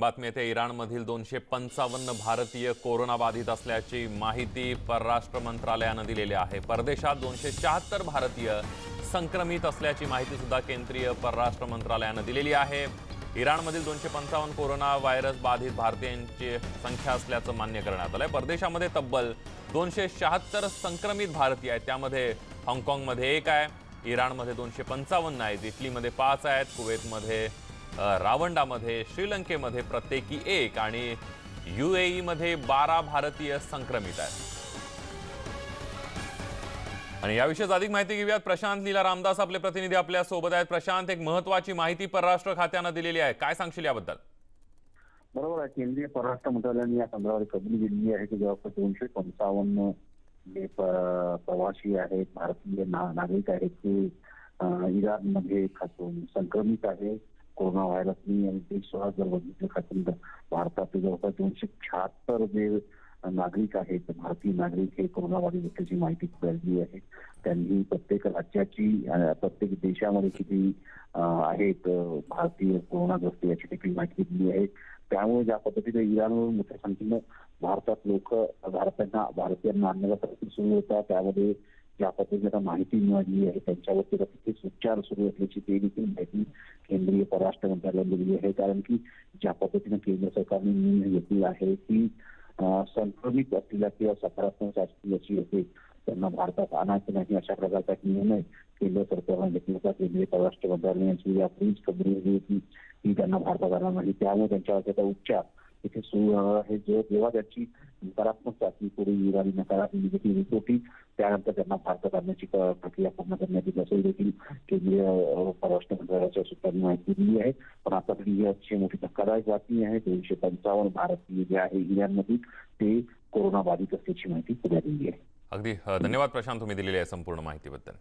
बातमी येते इराणमधील दोनशे पंचावन्न भारतीय कोरोनाबाधित असल्याची माहिती परराष्ट्र मंत्रालयानं दिलेली आहे. परदेशात दोनशे शहात्तर भारतीय संक्रमित असल्याची माहिती सुद्धा केंद्रीय परराष्ट्र मंत्रालयानं दिलेली आहे. इराणमधील दोनशे पंचावन्न कोरोना व्हायरस बाधित भारतीयांची संख्या असल्याचं मान्य करण्यात आलं आहे परदेशामध्ये तब्बल दोनशे शहात्तर संक्रमित भारतीय आहेत. त्यामध्ये हाँगकाँगमध्ये एक आहे इराणमध्ये दोनशे पंचावन्न आहेत इटलीमध्ये पाच आहेत कुवेतमध्ये रावंडामध्ये श्रीलंकेमध्ये प्रत्येकी एक आणि युएई मध्ये बारा भारतीय संक्रमित आहेत. आणि याविषयी अधिक माहिती घेऊयात. प्रशांत लीला रामदास आपले प्रतिनिधी आपल्यासोबत आहेत. प्रशांत एक महत्वाची माहिती परराष्ट्र खात्यानं दिलेली आहे. काय सांगशील याबद्दल? बरोबर आहे. केंद्रीय परराष्ट्र मंत्रालयाने या संदर्भात कबुली दिलेली आहे की जवळपास दोनशे पंचावन्न जे प्रवासी आहेत भारतीय नागरिक आहेत ते इराणमध्ये खासून संक्रमित आहे कोरोना व्हायरसनी आणि ते सोळा जर बघितलं खासून भारतातील जवळपास दोनशे शहात्तर जे नागरिक आहेत भारतीय नागरिक हे कोरोनाबाधित असल्याची माहिती मिळाली आहे. त्यांनी प्रत्येक राज्याची प्रत्येक देशामध्ये किती आहेत भारतीय कोरोनाग्रस्त याची देखील माहिती दिली आहे. त्यामुळे ज्या पद्धतीने इराणवरून मोठ्या संख्येनं भारतात लोक भारतांना भारतीयांना आणण्याचा प्रयत्न सुरू होता त्यामध्ये ज्या पद्धतीने आता माहिती मिळाली आहे. त्यांच्यावरती तिथेच उपचार सुरू असल्याची ते देखील माहिती केंद्रीय परराष्ट्र मंत्रालय दिली आहे. कारण की ज्या पद्धतीने केंद्र सरकारने निर्णय घेतलेला आहे की संक्रमित असलेल्या किंवा सकारात्मक चाचणी अशी असेल त्यांना भारतात आणायचं नाही अशा प्रकारचा एक निर्णय केंद्र सरकारने घेतला होता. केंद्रीय परराष्ट्र मंत्रालयाची यापूर्वीच खबरी दिली होती की त्यांना भारतात आणणार नाही. त्यामुळे त्यांच्यावर त्याचा उपचार इथे सुरू राहणार जेव्हा त्याची नकारात्मक चाचणी पुढे येईल आणि नकारात्मक निगेटिव्ह रिपोर्ट होती त्यानंतर त्यांना भारतात आणण्याची प्रक्रिया पूर्ण करण्याची येईल देखील केंद्रीय परराष्ट्र मंत्रालयाच्या सूत्रांनी माहिती दिली आहे. पण आता तरी ही अतिशय मोठी धक्कादायक बातमी आहे. दोनशे पंचावन्न भारतीय जे आहे इराणमधील ते कोरोना बाधित असल्याची माहिती पुढे दिली आहे. अगदी धन्यवाद प्रशांत. तुम्ही दिलेली आहे संपूर्ण माहितीबद्दल.